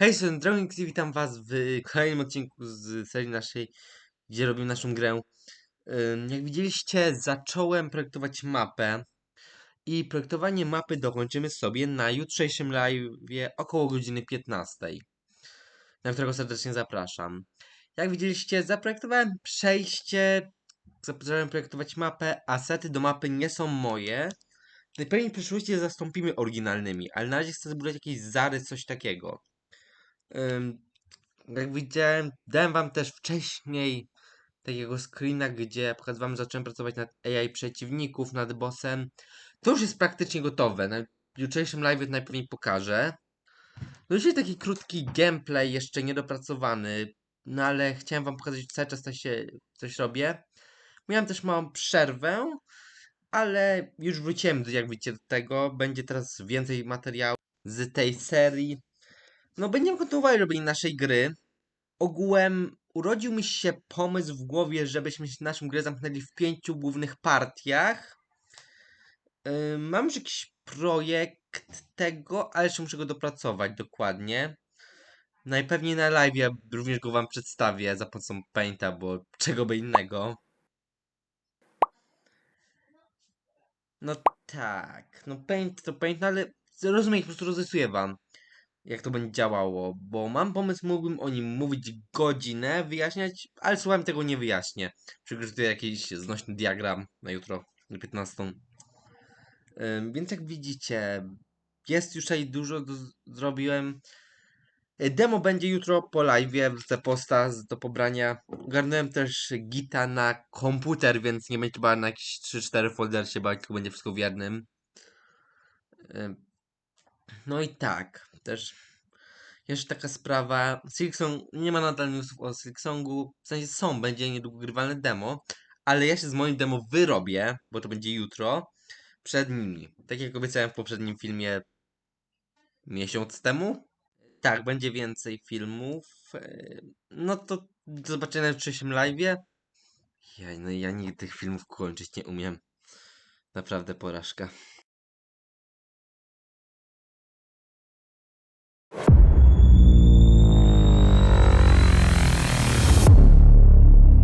Hej, jestem Drawings i witam was w kolejnym odcinku z serii naszej, gdzie robimy naszą grę. Jak widzieliście, zacząłem projektować mapę i projektowanie mapy dokończymy sobie na jutrzejszym live'ie około godziny 15, na którego serdecznie zapraszam. Jak widzieliście, zaprojektowałem przejście, zacząłem projektować mapę, a sety do mapy nie są moje. Najpewniej w przyszłości je zastąpimy oryginalnymi, ale na razie chcę zbudować jakiś zarys, coś takiego. Jak widziałem, dałem wam też wcześniej takiego screena, gdzie pokazywałem, zacząłem pracować nad AI przeciwników, nad bossem. To już jest praktycznie gotowe. Na jutrzejszym live najpewniej pokażę. No dzisiaj taki krótki gameplay, jeszcze niedopracowany, no ale chciałem wam pokazać, że cały czas coś, się, coś robię. Miałem też małą przerwę, ale już wróciłem, jak widzicie, do tego. Będzie teraz więcej materiału z tej serii. No, będziemy kontynuowali robienie naszej gry. Ogółem urodził mi się pomysł w głowie, żebyśmy naszą grę zamknęli w pięciu głównych partiach. Yy, mam już jakiś projekt tego, ale jeszcze muszę go dopracować dokładnie. Najpewniej na live również go wam przedstawię za pomocą Painta, bo czego by innego. No tak, no Paint to Paint, no ale rozumiem, po prostu rozrysuję wam jak to będzie działało, bo mam pomysł, mógłbym o nim mówić godzinę, wyjaśniać, ale słowem tego nie wyjaśnię. Przygotuję jakiś znośny diagram na jutro, na 15. Ym, więc jak widzicie, jest już tutaj dużo, zrobiłem. Y, Demo będzie jutro po live, wrzucę posta do pobrania. Ogarnąłem też gita na komputer, więc nie będzie chyba na jakieś 3-4 foldery się bać, tylko będzie wszystko w jednym. Ym, No i tak, też jeszcze taka sprawa. Silksong, nie ma nadal newsów o Silksongu. W sensie są, będzie niedługo grywalne demo, ale ja się z moim demo wyrobię, bo to będzie jutro, przed nimi. Tak jak obiecałem w poprzednim filmie miesiąc temu. Tak, będzie więcej filmów. e, No to do zobaczenia w trzecim live'ie. Ja, no ja nigdy tych filmów kończyć nie umiem. Naprawdę porażka. you